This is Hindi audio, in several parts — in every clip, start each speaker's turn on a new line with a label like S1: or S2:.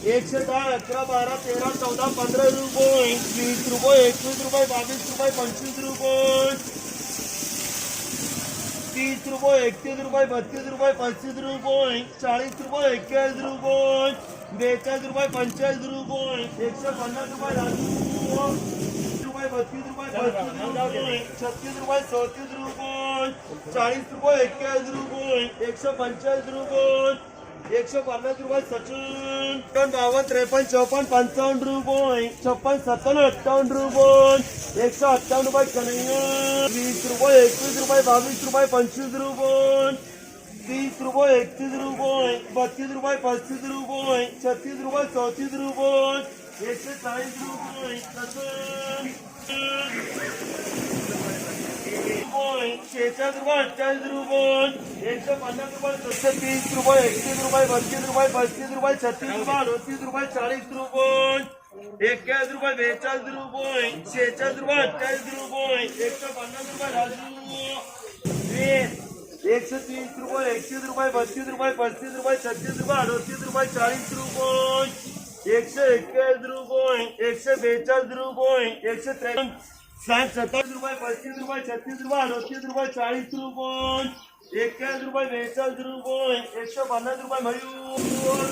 S1: एकशे दहा अकरा बारा तेरा चौदा पंधरा रुपये वीस रुपये एकवीस रुपये बावीस रुपये पंचवीस रुपये तीस रुपये एकतीस रुपये बत्तीस रुपये पस्तीस रुपये चाळीस रुपये एक्केचाळीस रुपये बेचाळीस रुपये पंचेचाळीस रुपये एकशे पन्नास रुपये रुपये बत्तीस रुपये छत्तीस रुपये चौतीस रुपये चाळीस रुपये एक्केचाळीस रुपये एकशे पंचेचाळीस रुपये एकशे पन्नास रुपये सचिन. दोन बावन्न त्रेपन्न चौपन्न पंचावन्न रुपये. छप्पन सत्तावन्न अठ्ठावन्न रुपये. एकशे अठ्ठावन्न रुपये कन्हैया. वीस रुपये एकवीस रुपये बावीस रुपये पंचवीस रुपये. तीस रुपये एकतीस रुपये. बत्तीस रुपये पस्तीस रुपये. छत्तीस रुपये चौतीस रुपये. एकशे चाळीस रुपये. रुपये शेहेचाळीस रुपये अठ्ठावीस रुपये एकशे पन्नास रुपये सत्तर तीस रुपये एकतीस रुपये बत्तीस तीस रुपये एकतीस रुपये, बत्तीस छत्तीस रुपये, अडतीस रुपये चाळीस रुपये एकशे एक्केचाळीस रुपये एकशे बेचाळीस रुपये एकशे त्रेपन्न साठ सत्तावीस रुपये पस्तीस रुपये छत्तीस रुपये अडतीस रुपये चाळीस रुपये एक्क्याऐंशी रुपये बेचाळीस रुपये एकशे पन्नास रुपये मयूर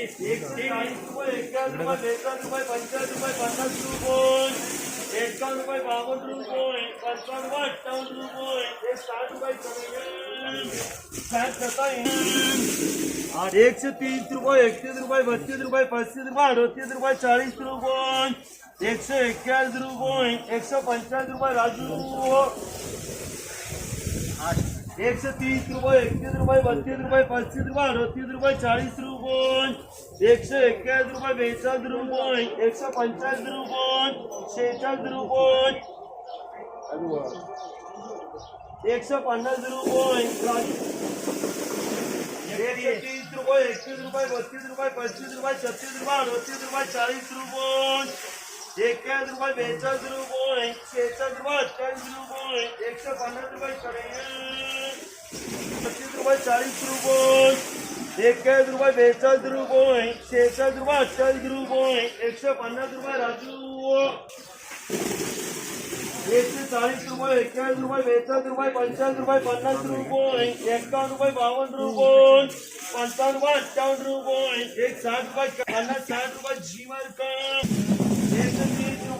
S1: एकशे चाळीस रुपये एक्क्याऐंशी रुपये बेचाळीस रुपये पंचाळीस रुपये पन्नास रुपये एकावन्न रुपये बावन्न रुपये पंचावन्न रुपये अठ्ठावन्न रुपये एक साठ रुपये कमी साठ सत्तावीस एकशे तीस रुपये एकतीस रुपये बत्तीस रुपये पस्तीस रुपये अडतीस रुपये रुपये एकशे एक्क्याऐंशी रुपये एकशे पंचाळीस रुपये राजू। एकशे तीस रुपये एकतीस रुपये, बत्तीस रुपये पस्तीस रुपये, अडतीस रुपये चाळीस रुपये। एकशे एक्क्याऐंशी रुपये बेचाळीस रुपये एकशे पंचाळीस रुपये शेहेचाळीस रुपये। एकशे पन्नास रुपये एकशे तीस रुपये एकतीस रुपये, बत्तीस रुपये पस्तीस रुपये, छत्तीस रुपये, अडतीस रुपये चाळीस रुपये। एकशे पन्नास रुपये पस्तीस रुपये चाळीस रुपये एक्क्याऐंशी रुपये बेचाळीस रुपये शेहेचाळीस रुपये अठ्ठावीस रुपये एकशे पन्नास रुपये राजू एकशे चाळीस रुपये एक्क्याऐंशी रुपये बेचाळीस रुपये पंचाळीस रुपये पन्नास रुपये एकावन्न रुपये बावन्न रुपये पंचावन्न रुपये अठ्ठावन्न रुपये एक साठ रुपये पन्नास साठ रुपये जी एकशे तीस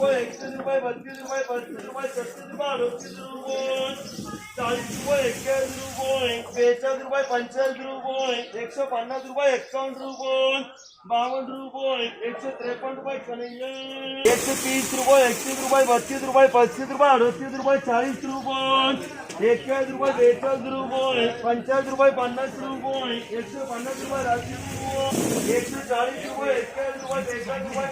S1: रुपये एकतीस रुपये बत्तीस रुपये पस्तीस रुपये छत्तीस रुपये अडतीस रुपये चाळीस रुपये एक्क्याऐंशी रुपये बेचाळीस रुपये पंचाळीस रुपये, एकशे रुपये, एक्कावन्न रुपये, बावन्न रुपये, एकशे रुपये कन्हैया तीस रुपये, एकतीस रुपये, बत्तीस रुपये, पस्तीस रुपये, अडतीस रुपये, चाळीस रुपये एक्केचाळीस रुपये, बेचाळीस रुपये, पंचाळीस रुपये, पन्नास रुपये, एकशे पन्नास रुपये राजू एकशे चाळीस रुपये एक्केचाळीस रुपये, बेचाळीस रुपये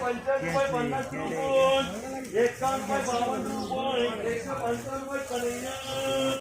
S1: रुपये, पन्नास रुपये, एकावन्न रुपये, बावन्न रुपये रुपये